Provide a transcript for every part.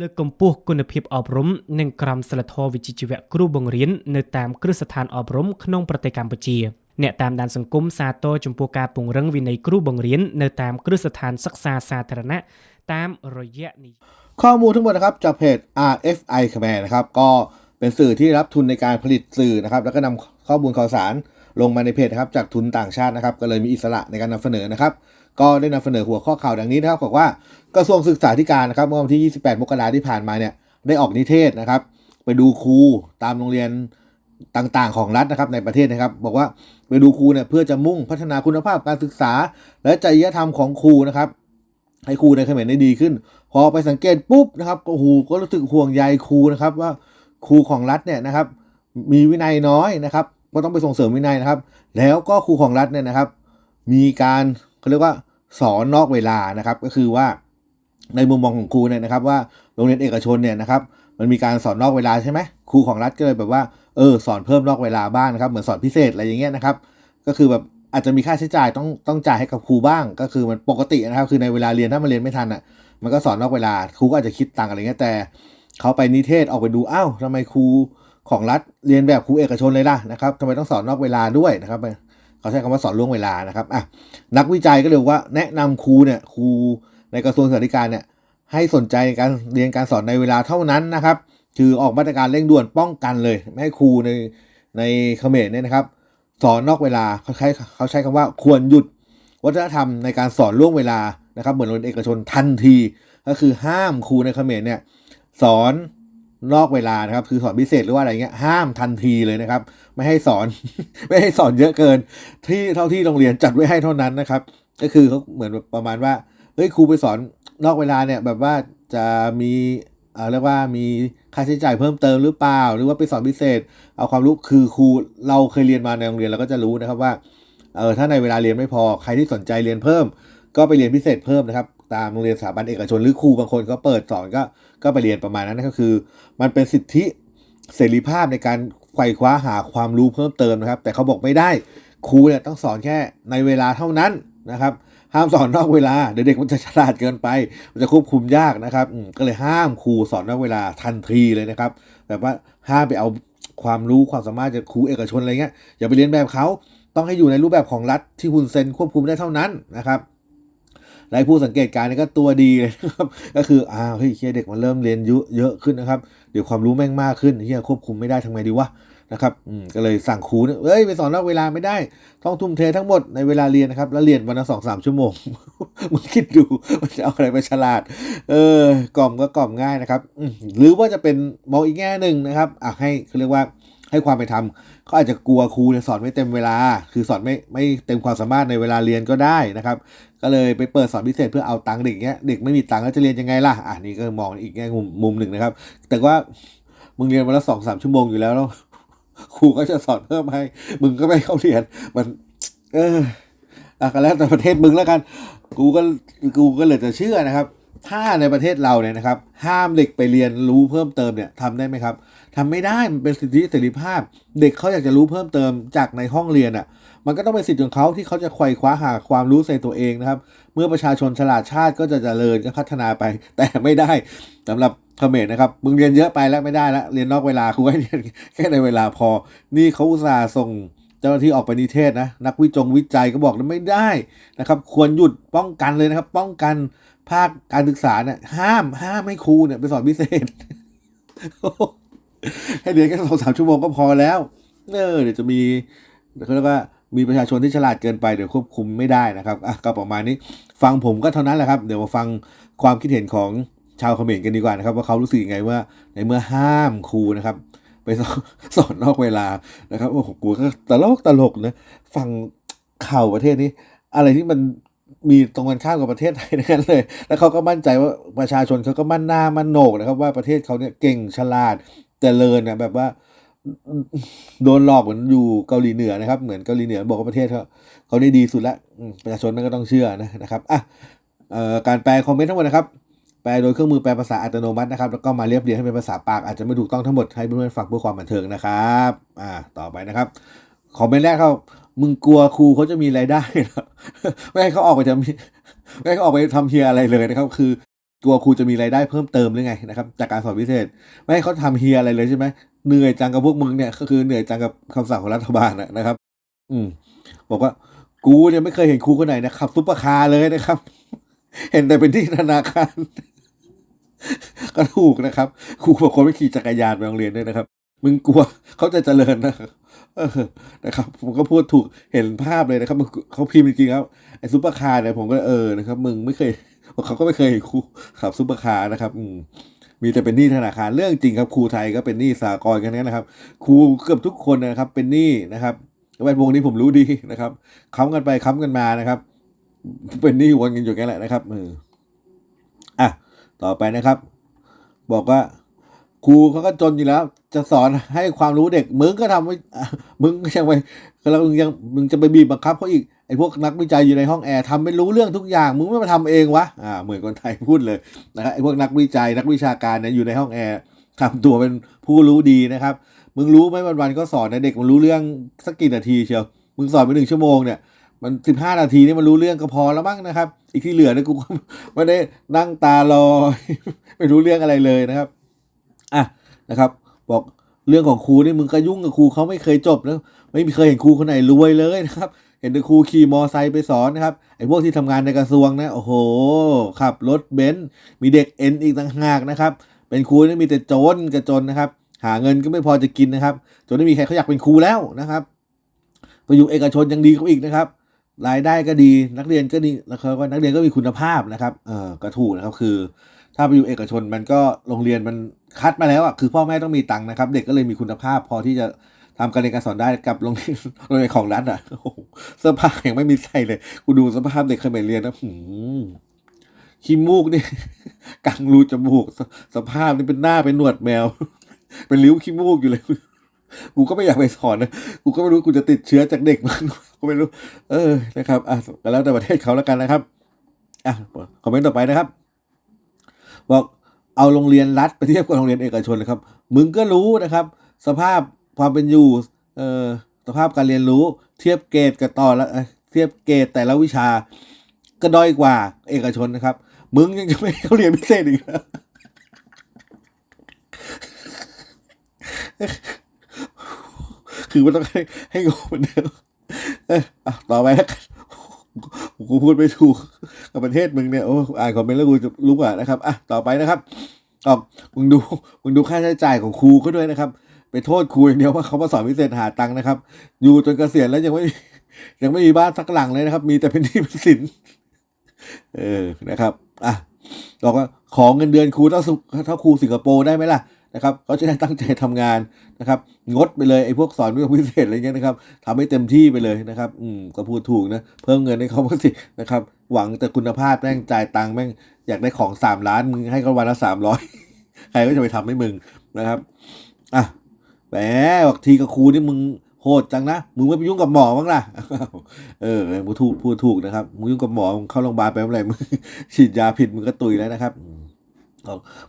លើកកម្ពស់គុណភាពអប់រំនិងក្រមសីលធម៌វិជ្ជាជីវៈគ្រូបង្រៀននៅតាមគ្រឹះស្ថានអប់រំក្នុងប្រទេសកម្ពុជា អ្នកតាមដានសង្គមសាទរចំពោះការពង្រឹងវិន័យគ្រូបង្រៀននៅតាមគ្រឹះស្ថានសិក្សាសាធារណៈតាមរយៈនេះ ข้อมูลทั้งหมดนะครับจากเพจ RFI ขแมนะครับก็เป็นสื่อที่รับทุนในการผลิตสื่อนะครับ แล้วก็นำข้อมูลข่าวสาร ลงมาในเพจนะครับจากทุนต่างชาตินะครับ ก็เลยมีอิสระในการนำเสนอนะครับ ก็ได้นำเสนอหัวข้อข่าวดังนี้นะครับบอกว่ากระทรวงศึกษาธิการนะครับเมื่อวันที่ 28 มกราที่ผ่านมาเนี่ยได้ออกนิเทศนะครับ ไปดูครูตามโรงเรียนต่างๆ ของรัฐนะครับในประเทศนะครับ บอกว่าไปดูครูเนี่ยเพื่อจะมุ่งพัฒนาคุณภาพการศึกษา และจริยธรรมของครูนะครับให้ครูในเขมรได้ดีขึ้น พอไปสังเกตปุ๊บนะครับโอ้โหก็รู้สึกห่วงใยครูนะครับว่าครูของรัฐเนี่ยนะครับ มีวินัยน้อยนะครับ ก็ต้องไปส่งเสริมวินัยนะครับ แล้วก็ครูของรัฐเนี่ยนะครับ มีการเขาเรียกว่าสอนนอกเวลานะครับ ก็คือว่าในมุมมองของครูเนี่ยนะครับว่าโรงเรียนเอกชนเนี่ยนะครับ มันมีการสอนนอกเวลาใช่ไหมครูของรัฐก็เลยแบบว่าเออสอนเพิ่มนอกเวลาบ้างนะครับเหมือนสอนพิเศษอะไรอย่างเงี้ยนะครับ ก็คือแบบอาจจะมีค่าใช้จ่ายต้องต้องจ่ายให้กับครูบ้าง ก็คือมันปกตินะครับ คือในเวลาเรียนถ้ามันเรียนไม่ทันอะมันก็สอนนอกเวลาครูก็อาจจะคิดตังอะไรเงี้ยแต่เขาไปนิเทศออกไปดูอ้าวทำไมครู ของรัฐเรียนแบบครูเอกชนเลยล่ะนะครับทำไมต้องสอนนอกเวลาด้วยนะครับเขาใช้คำว่าสอนล่วงเวลานะครับอะนักวิจัยก็เลยว่าแนะนำครูเนี่ยครูในกระทรวงศึกษาธิการเนี่ยให้สนใจในการเรียนการสอนในเวลาเท่านั้นนะครับคือออกมาตรการเร่งด่วนป้องกันเลยไม่ให้ครูในในเขมรเนี่ยนะครับ สอนนอกเวลาเขาใช้เขาใช้คำว่าควรหยุดวัฒนธรรมในการสอนล่วงเวลานะครับ เหมือนโรงเรียนเอกชนทันที ก็คือห้ามครูในเขมรเนี่ยสอน นอกเวลานะครับ คือสอนพิเศษหรือว่าอะไรเงี้ยห้ามทันทีเลยนะครับ ไม่ให้สอน ไม่ให้สอนเยอะเกิน ที่เท่าที่โรงเรียนจัดไว้ให้เท่านั้นนะครับ ก็คือเขาเหมือนประมาณว่าเฮ้ยครูไปสอนนอกเวลาเนี่ยแบบว่าจะมีเออเรียกว่ามีค่าใช้จ่ายเพิ่มเติมหรือเปล่า หรือว่าไปสอนพิเศษ เอาความรู้คือครูเราเคยเรียนมาในโรงเรียนเราก็จะรู้นะครับว่าเออถ้าในเวลาเรียนไม่พอใครที่สนใจเรียนเพิ่ม ก็ไปเรียนพิเศษเพิ่มนะครับ ตามโรงเรียนสถาบันเอกชนหรือครูบางคนก็เปิดสอนก็ก็ไปเรียนประมาณนั้นก็คือ มันเป็นสิทธิเสรีภาพในการไขว่คว้าหาความรู้เพิ่มเติมนะครับ แต่เขาบอกไม่ได้ครูเนี่ยต้องสอนแค่ในเวลาเท่านั้นนะครับห้ามสอนนอกเวลาเด็กๆมันจะฉลาดเกินไป มันจะควบคุมยากนะครับก็เลยห้ามครูสอนนอกเวลาทันทีเลยนะครับแบบว่าห้ามไปเอาความรู้ความสามารถจากครูเอกชนอะไรเงี้ยอย่าไปเรียนแบบเขาต้องให้อยู่ในรูปแบบของรัฐที่คุณเซ็นควบคุมได้เท่านั้นนะครับ และผู้สังเกตการณ์นี่ก็ตัวดีเลยนะครับ ก็คืออ้าวเฮ้ยเฮียเด็กมันเริ่มเรียนเยอะเยอะขึ้นนะครับ เดี๋ยวความรู้แม่งมากขึ้นเฮียควบคุมไม่ได้ทำไงดีวะนะครับก็เลยสั่งครูเนี่ยเอ้ย ไปสอนนอกเวลาไม่ได้ ต้องทุ่มเททั้งหมดในเวลาเรียนนะครับ แล้วเรียนวันละสองสามชั่วโมง มึงคิดดูมันจะเอาอะไรไปฉลาด เออ กล่อมก็กล่อมง่ายนะครับ หรือว่าจะเป็นมองอีกแง่หนึ่งนะครับอะให้เขาเรียกว่า ให้ความเป็นธรรมเขาอาจจะกลัวครูเนี่ยสอนไม่เต็มเวลา คือสอนไม่ไม่เต็มความสามารถในเวลาเรียนก็ได้นะครับ ก็เลยไปเปิดสอนพิเศษเพื่อเอาตังค์เด็กเงี้ยเด็กไม่มีตังค์แล้วจะเรียนยังไงล่ะอะนี่ก็มองอีกแง่มุมมุมหนึ่งนะครับ แต่ว่ามึงเรียนวันละสองสามชั่วโมงอยู่แล้วแล้วครูก็จะสอนเพิ่มให้มึงก็ไม่เข้าเรียนมัน เอออะก็แล้วแต่ประเทศมึงแล้วกัน กูก็กูก็เลยจะเชื่อนะครับ ถ้าในประเทศเราเนี่ยนะครับ ห้ามเด็กไปเรียนรู้เพิ่มเติมเนี่ยทำได้ไหมครับทำไม่ได้มันเป็นสิทธิเสรีภาพ เด็กเขาอยากจะรู้เพิ่มเติมจากในห้องเรียนอะ มันก็ต้องเป็นสิทธิของเขาที่เขาจะไขว่คว้าหาความรู้ใส่ตัวเองนะครับ เมื่อประชาชนฉลาดชาติก็จะเจริญก็พัฒนาไป แต่ไม่ได้สำหรับเขมรนะครับมึงเรียนเยอะไปแล้วไม่ได้แล้วเรียนนอกเวลาครูให้เรียนแค่ในเวลาพอ นี่เขาอุตส่าห์ส่งเจ้าหน้าที่ออกไปนิเทศนะนักวิจงวิจัยก็บอกว่าไม่ได้นะครับ ควรหยุดป้องกันเลยนะครับ ป้องกัน ภาคการศึกษาเนี่ยห้ามห้ามให้ครูเนี่ยไปสอนพิเศษ ให้เรียนแค่สองสามชั่วโมงก็พอแล้วเออเดี๋ยวจะมีเขาเรียกว่ามีประชาชนที่ฉลาดเกินไปเดี๋ยวควบคุมไม่ได้นะครับอะก็ประมาณนี้ ฟังผมก็เท่านั้นแหละครับ เดี๋ยวมาฟังความคิดเห็นของชาวเขมรกันดีกว่านะครับ ว่าเขารู้สึกยังไงว่าในเมื่อห้ามครูนะครับ ไปสอนสอนนอกเวลานะครับโอ้โหกูก็ตลกตลกนะฟังข่าวประเทศนี้ อะไรที่มัน มีตรงกันข้ามกับประเทศไทยนั่นเลย แล้วเขาก็มั่นใจว่าประชาชนเขาก็มั่นหน้ามั่นโหนกนะครับ ว่าประเทศเขาเนี่ยเก่งฉลาดแต่เจริญนะแบบว่าโดนหลอกเหมือนอยู่เกาหลีเหนือนะครับ เหมือนเกาหลีเหนือบอกว่าประเทศเขาเขาได้ดีสุดแล้วประชาชนนั่นก็ต้องเชื่อนะนะครับอะออการแปลคอมเมนต์ทั้งหมดนะครับ แปลโดยเครื่องมือแปลภาษาอัตโนมัตินะครับ แล้วก็มาเรียบเรียงให้เป็นภาษาปากอาจจะไม่ถูกต้องทั้งหมดให้เพื่อนๆฟังเพื่อความบันเทิงนะครับ อ่า ต่อไปนะครับ คอมเมนต์แรกเขา มึงกลัวครูเขาจะมีรายได้เหรอไม่ให้เขาออกไปทำไม่ให้เขาออกไปทำเฮียอะไรเลยนะครับ คือกลัวครูจะมีรายได้เพิ่มเติมหรือไงนะครับ จากการสอนพิเศษ ไม่ให้เขาทำเฮียอะไรเลยใช่ไหมเหนื่อยจังกับพวกมึงเนี่ยก็คือเหนื่อยจังกับคำสั่งของรัฐบาลนะครับ อืม บอกว่ากูเนี่ยไม่เคยเห็นครูคนไหนนะขับซุปเปอร์คาร์เลยนะครับ เห็นแต่เป็นที่ธนาคารก็ถูกนะครับครูบอกคนไม่ขี่จักรยานไปโรงเรียนด้วยนะครับ มึงกลัวเขาจะเจริญนะ นะครับ ผมก็พูดถูกเห็นภาพเลยนะครับเขาพิมพ์จริงๆครับไอ้ซุปเปอร์คาร์เนี่ยผมก็เออนะครับ มึงไม่เคยเขาก็ไม่เคยครูขับซุปเปอร์คาร์นะครับอืมมีแต่เป็นหนี้ธนาคารเรื่องจริงครับครูไทยก็เป็นหนี้สากลกันนะครับครูเกือบทุกคนนะครับ เป็นหนี้นะครับแวดวงนี้ผมรู้ดีนะครับค้ำกันไปค้ำกันมานะครับ เป็นหนี้วนกันอยู่กันแหละนะครับเอออะต่อไปนะครับ บอกว่า ครูเขาก็จนอยู่แล้ว จะสอนให้ความรู้เด็ก มึงก็ทำไม่มึงก็ยังไปแล้วมึงยังมึงจะไปบีบบังคับเขาอีกไอ้พวกนักวิจัยอยู่ในห้องแอร์ทำไม่รู้เรื่องทุกอย่าง มึงไม่มาทำเองวะอ่าเหมือนคนไทยพูดเลยนะครับไอ้พวกนักวิจัยนักวิชาการเนี่ยอยู่ในห้องแอร์ทำตัวเป็นผู้รู้ดีนะครับ มึงรู้ไหมวันๆก็สอนนะเด็กมันรู้เรื่องสักกี่นาทีเชียวมึงสอนไปหนึ่งชั่วโมงเนี่ยมันสิบห้านาทีนี่มันรู้เรื่องก็พอแล้วมั้งนะครับ อีกที่เหลือเนี่ยกูไม่ได้นั่งตาลอยไม่รู้เรื่องอะไรเลยนะครับ อะนะครับ บอกเรื่องของครูนี่มึงก็ยุ่งกับครูเขาไม่เคยจบแล้วไม่เคยเห็นครูคนไหนรวยเลยนะครับ เห็นแต่ครูขี่มอไซค์ไปสอนนะครับไอ้พวกที่ทำงานในกระทรวงนะโอ้โหขับรถเบนซ์มีเด็กเอ็นอีกต่างหากนะครับเป็นครูนี่มีแต่โจรกับจนนะครับ หาเงินก็ไม่พอจะกินนะครับจนไม่มีใครเขาอยากเป็นครูแล้วนะครับไปอยู่เอกชนยังดีเขาอีกนะครับ รายได้ก็ดีนักเรียนก็ดีแล้วก็นักเรียนก็มีคุณภาพนะครับเออก็ถูกนะครับคือ ถ้าไปอยู่เอกชนมันก็โรงเรียนมันคัดมาแล้วอะคือพ่อแม่ต้องมีตังค์นะครับ เด็กก็เลยมีคุณภาพพอที่จะทำการเรียนการสอนได้กับโรงเรียนโรงเรียนของรัฐอะโอ้เสื้อผ้ายังไม่มีใส่เลยกูดูสภาพเด็กเคยไปเรียนนะหืมขี้มูกนี่กังรูจมูกสสภาพนี่เป็นหน้าเป็นหนวดแมว เป็นริ้วขี้มูกอยู่เลยกูก็ไม่อยากไปสอนนะ กูก็ไม่รู้กูจะติดเชื้อจากเด็กมันกูไม่รู้ เออ นะครับ อะก็แล้วแต่ประเทศเขาแล้วกันนะครับ อะ คอมเมนต์ต่อไปนะครับ บอกเอาโรงเรียนรัฐไปเทียบกับโรงเรียนเอกชนนะครับ มึงก็รู้นะครับ สภาพความเป็นอยู่เอ่อสภาพการเรียนรู้ เทียบเกรดกับต่อแล้วเทียบเกรดแต่ละวิชา ก็ด้อยกว่าเอกชนนะครับ มึงยังจะไม่ให้เขาเรียนพิเศษอีกเหรอคือมันต้องให้ให้งงเหมือนเดิมเอ้ยอะต่อไปแล้วกัน กูพูดไม่ถูกกับประเทศมึงเนี่ยโอ้อ่านคอมเมนต์แล้วกูจะรู้กว่านะครับอะต่อไปนะครับออกมึงดูมึงดูค่าใช้จ่ายของครูเขาด้วยนะครับ ไปโทษครูอย่างเดียวว่าเขามาสอนพิเศษหาตังค์นะครับ อยู่จนเกษียณแล้วยังไม่ยังไม่มีบ้านสักหลังเลยนะครับ มีแต่เป็นหที่เป็นสินเออนะครับอะบอกว่าของเงินเดือนครูเท่าสุเท่าครูสิงคโปร์ได้ไหมล่ะ นะครับเขาจะได้ตั้งใจทำงานนะครับ งดไปเลยไอ้พวกสอนเรื่องพิเศษอะไรเงี้ยนะครับทำให้เต็มที่ไปเลยนะครับ อืมก็พูดถูกนะ เพิ่มเงินให้เขาบ้างสินะครับ หวังแต่คุณภาพแม่งจ่ายตังค์แม่งอยากได้ของสามล้านมึงให้เขาวันละสามร้อยใครก็จะไปทำให้มึงนะครับอะแหมบอกทีกับครูนี่มึงโหดจังนะ มึงไม่ไปยุ่งกับหมอบ้างล่ะ เออพูดถูกพูดถูกนะครับ มึงยุ่งกับหมอมึงเข้าโรงพยาบาลไปเมื่อไหร่มึงฉีดยาผิดมึงก็ตุยแล้วนะครับ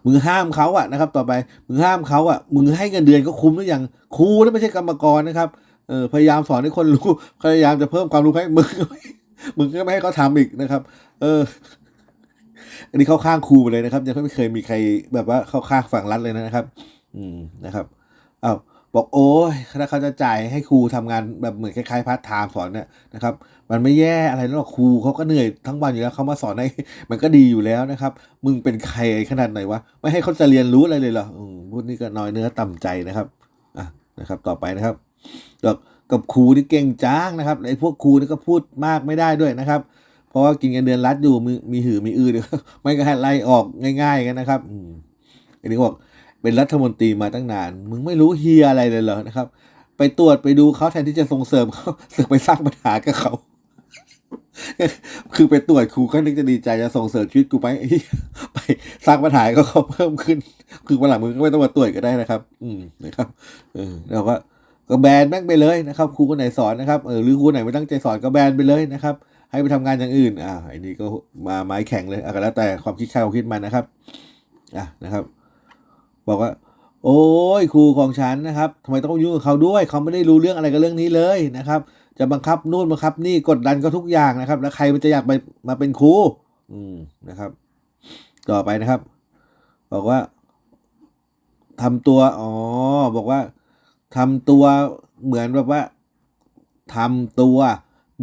มึงห้ามเขาอะนะครับ ต่อไปมึงห้ามเขาอะมึงให้เงินเดือนก็คุ้มหรือยังครูนั่นไม่ใช่กรรมกรนะครับเออพยายามสอนให้คนรู้พยายามจะเพิ่มความรู้ให้มึงมึงก็ไม่ให้เขาทำอีกนะครับ เออ อันนี้เข้าข้างครูไปเลยนะครับยังไม่เคยมีใครแบบว่าเข้าข้างฝั่งรัฐเลยนะครับ อืมนะครับอ้าว บอกโอ้ยถ้าเขาจะจ่ายให้ครูทำงานแบบเหมือนคล้ายๆพาร์ทไทม์สอนเนี่ยนะครับ มันไม่แย่อะไรหรอกครูเขาก็เหนื่อยทั้งวันอยู่แล้วเขามาสอนให้มันก็ดีอยู่แล้วนะครับ มึงเป็นใครขนาดไหนวะไม่ให้เขาจะเรียนรู้อะไรเลยเหรออพูดนี่ก็น้อยเนื้อต่ำใจนะครับอะนะครับ ต่อไปนะครับกับกับครูที่เก่งจ้างนะครับไอ้พวกครูนี่ก็พูดมากไม่ได้ด้วยนะครับ เพราะว่ากินเงินเดือนรัฐอยู่มีมีหือมีอือเดี๋ยวไม่ก็ให้ไล่ออกง่าย ๆกันนะครับอันนี้บอก เป็นรัฐมนตรีมาตั้งนาน มึงไม่รู้เฮียอะไรเลยเหรอนะครับ ไปตรวจไปดูเขาแทนที่จะส่งเสริมเขาเสือกไปสร้างปัญหากับเขา คือไปตรวจครูก็นึกจะดีใจจะส่งเสริมชีวิตกูไปไปสร้างปัญหาก็เขาเพิ่มขึ้น คือวันหลังมึงก็ไม่ต้องมาตรวจก็ได้นะครับ อืมนะครับ เออแล้วก็ก็แบนแม่งไปเลยนะครับครูคนไหนสอนนะครับเออหรือครูไหนไม่ตั้งใจสอนก็แบนไปเลยนะครับ ให้ไปทำงานอย่างอื่นอ่าไอ้นี่ก็มาไม้แข็งเลยอะก็แล้วแต่ความคิดใครความคิดมันนะครับ อะนะครับ บอกว่า โอ้ยครูของฉันนะครับทำไมต้องยุ่งกับเขาด้วย เขาไม่ได้รู้เรื่องอะไรกับเรื่องนี้เลยนะครับ จะบังคับนู่นบังคับนี่กดดันก็ทุกอย่างนะครับ แล้วใครมันจะอยากไปมาเป็นครูอืมนะครับ ต่อไปนะครับ บอกว่าทำตัวอ๋อบอกว่าทำตัวเหมือนแบบว่าทำตัว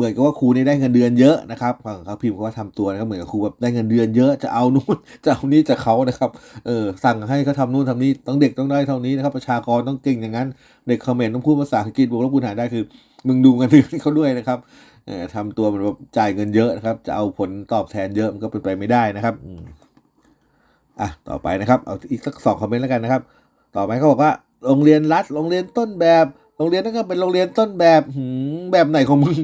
เหมือนกับว่าครูนี่ได้เงินเดือนเยอะนะครับฝั่งเขาพิมพ์ว่าทำตัวนะครับเหมือนกับครูแบบได้เงินเดือนเยอะจะเอานู่นจะเอานี่จะเขานะครับเออสั่งให้เขาทำนู่นทำนี่ต้องเด็กต้องได้เท่านี้นะครับประชากรต้องเก่งอย่างนั้น เด็กคอมเมนต์ต้องพูดภาษาอังกฤษบวกลบคูณหารได้คือ มึงดูเงินเดือนเขาด้วยนะครับเออทำตัวเหมือนแบบจ่ายเงินเยอะนะครับ จะเอาผลตอบแทนเยอะมันก็เป็นไปไม่ได้นะครับอะต่อไปนะครับเอาอีกสักสองคอมเมนต์แล้วกันนะครับ ต่อไปเขาบอกว่าโรงเรียนรัฐโรงเรียนต้นแบบ โรงเรียนนั่นก็เป็นโรงเรียนต้นแบบหืมแบบไหนของมึง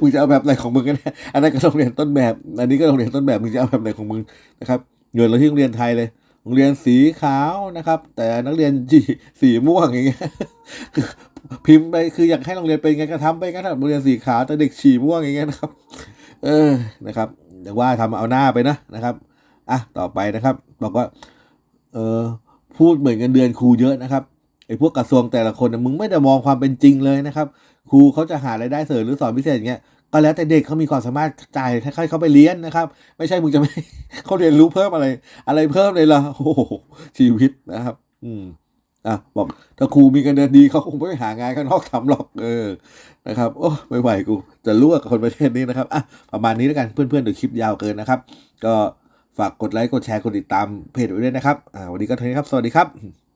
มึงจะเอาแบบไหนของมึงกันเนี่ยอันนั้นก็โรงเรียนต้นแบบ อันนี้ก็โรงเรียนต้นแบบ มึงจะเอาแบบไหนของมึงนะครับโยนเราที่โรงเรียนไทยเลย โรงเรียนสีขาวนะครับ แต่นักเรียนจีสีม่วงอย่างเงี้ยพิมพ์ไปคืออยากให้โรงเรียนเป็นไงก็ทำไปงั้นโรงเรียนสีขาวแต่เด็กฉี่ม่วงอย่างเงี้ยนะครับ เออนะครับอย่าว่าทำเอาหน้าไปนะนะครับอะต่อไปนะครับ บอกว่า เออพูดเหมือนเงินเดือนครูเยอะนะครับ ไอ้พวกกระทรวงแต่ละคนมึงไม่ได้มองความเป็นจริงเลยนะครับ ครูเขาจะหารายได้เสริมหรือสอนพิเศษอย่างเงี้ยก็แล้วแต่เด็กเขามีความสามารถจ่ายให้เขาไปเรียนนะครับ ไม่ใช่มึงจะไม่เขาเรียนรู้เพิ่มอะไร อะไรเพิ่มเลยล่ะโอ้โหชีวิตนะครับ อืมอะบอกถ้าครูมีเงินเดือนดีเขาคงไม่หางานข้างนอกทำหรอกเออนะครับโอ้ไม่ไหวกู จะลวกกับคนประเทศนี้นะครับอะประมาณนี้แล้วกันเพื่อนๆเดี๋ยวคลิปยาวเกินนะครับ ก็ฝากกดไลค์กดแชร์กดติดตามเพจไว้ด้วยนะครับอ่าวันนี้ก็เท่านี้ครับ สวัสดีครับ